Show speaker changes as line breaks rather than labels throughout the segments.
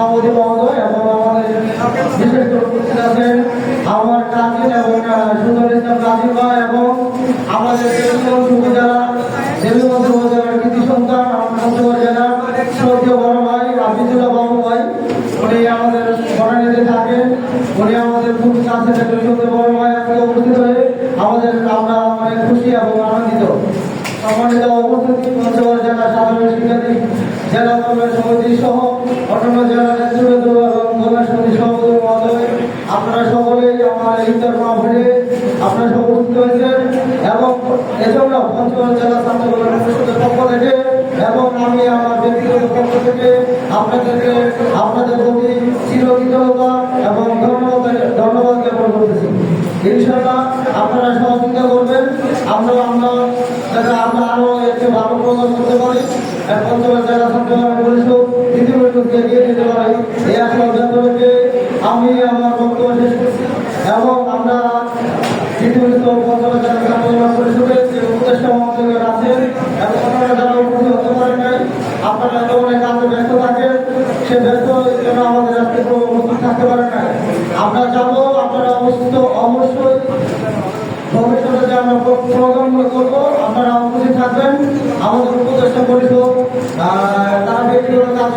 সভাপতি মহোদয় এবং আমাদের আমার কাজিন এবং সুন্দর ইসলাম কাজিন ভাই এবং আমাদের উপজেলা দেবীগঞ্জ উপজেলার কৃতি সন্তান পঞ্চগড় জেলার শ্রদ্ধেয় বড় ভাই আবিদুল্লাহ বাবু ভাই। উনি আমাদের বনানীতে থাকেন, উনি আমাদের খুব কাছে থাকেন। বড় ভাই আজকে উপস্থিত হয়ে আমাদের আমরা অনেক খুশি এবং আনন্দিত। সম্মানিত উপস্থিতি পঞ্চগড় জেলা সাধারণ শিক্ষার্থী জেলা কর্মের সমিতি আপনারা মাহফিলে আপনারা এবং এজন্য পঞ্চগড় জেলা ছাত্র এবং ধন্যবাদ ধন্যবাদ জ্ঞাপন করতেছি। ইনশাআল্লাহ আপনারা সহযোগিতা করবেন। আমরা আমরা যাতে আমরা আরও একটু ভালো প্রকাশ করতে পারি। পঞ্চগড় এই ব্যক্ত আমি আমার বক্তব্য শেষ করছি এবং আমরা যারা উপস্থিত হতে পারেন নাই, আপনারা এত অনেক ব্যস্ত থাকেন, সে ব্যস্ত যেন আমাদের আজকে উপস্থিত থাকতে পারেন না আমরা যাব, আপনারা অবস্থিত অবশ্যই। ভবিষ্যতে আমরা করব, আপনারা উপস্থিত থাকবেন।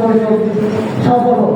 পরিষদ সফল।